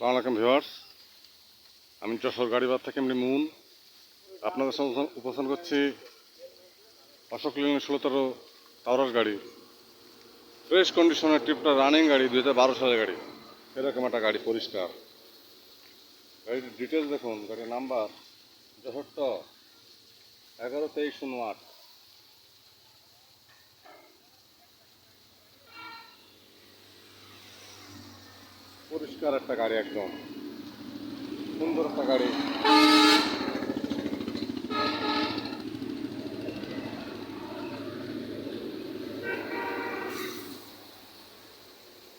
আলাইকুম ভিওয়ার্স আমি যশোর গাড়িবার থেকে এমনি মুন। আপনাদের সঙ্গে উপস্থান- করছি অশোক লিঙ্গ ষোলোতর তাওরাস গাড়ি। ফ্রেশ কন্ডিশনের ট্রিপটা রানিং গাড়ি, দুই হাজার সালের গাড়ি। এরকম একটা গাড়ি পরিষ্কার। গাড়ির ডিটেলস দেখুন, গাড়ির নাম্বার যশোর এগারো তেইশ শূন্য আট। পরিষ্কার একটা গাড়ি একদম। সুন্দর একটা গাড়ি।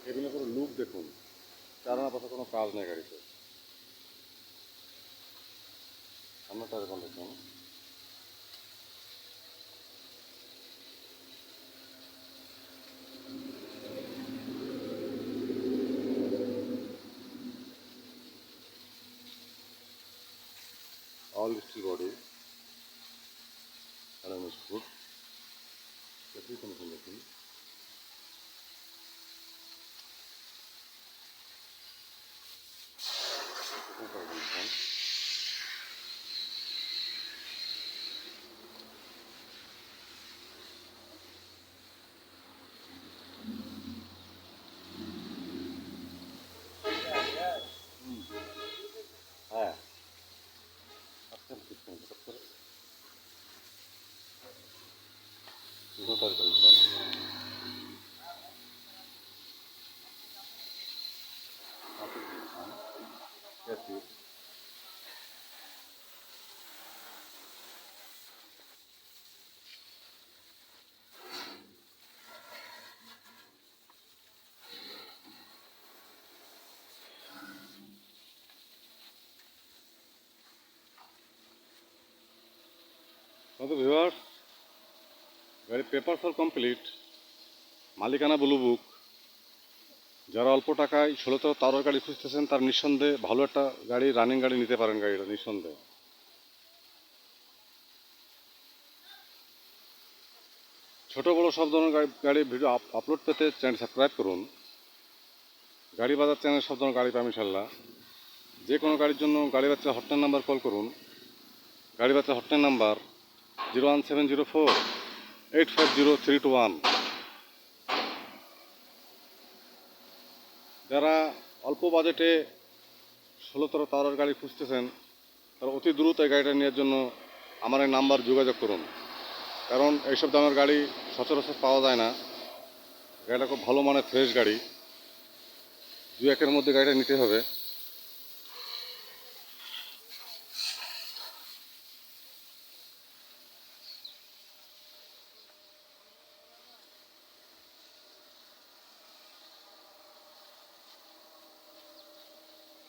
এগুলো পুরো লুক দেখুন। চালানোর পাশে কোনো কাজ নেই গাড়িতে। আমরা তার দেখুন। All steel body and is good every condition Thank উপর Not arkadaşlar. Yapıyor. Hadi buyur. গাড়ির পেপার ফর কমপ্লিট মালিকানা ব্লু বুক যারা অল্প টাকায় ষোলোতে তারের গাড়ি খুঁজতেছেন, তার নিঃসন্দেহে ভালো একটা গাড়ি রানিং গাড়ি নিতে পারেন গাড়িটা, নিঃসন্দেহে। ছোটো বড়ো সব ধরনের গাড়ি ভিডিও আপ- আপলোড পেতে চ্যানেল সাবস্ক্রাইব করুন। গাড়ি বাজার চ্যানেল সব ধরনের গাড়ি পাবেন ইনশাল্লাহ যে কোনো গাড়ির জন্য গাড়ি বাচ্চা হটলাইন নাম্বার কল করুন। গাড়ি বাচ্চা hotline number zero one seven zero four eight five zero three two one যারা অল্প বাজেটে ষোলোতর তারের গাড়ি খুঁজতেছেন, তারা অতি দ্রুত এই গাড়িটা নেওয়ার জন্য আমার এই নাম্বার যোগাযোগ করুন। কারণ এইসব দামের গাড়ি সচরাচর পাওয়া যায় না। গাড়িটা খুব ভালো মানের ফ্রেশ গাড়ি। দু একের মধ্যে গাড়িটা নিতে হবে।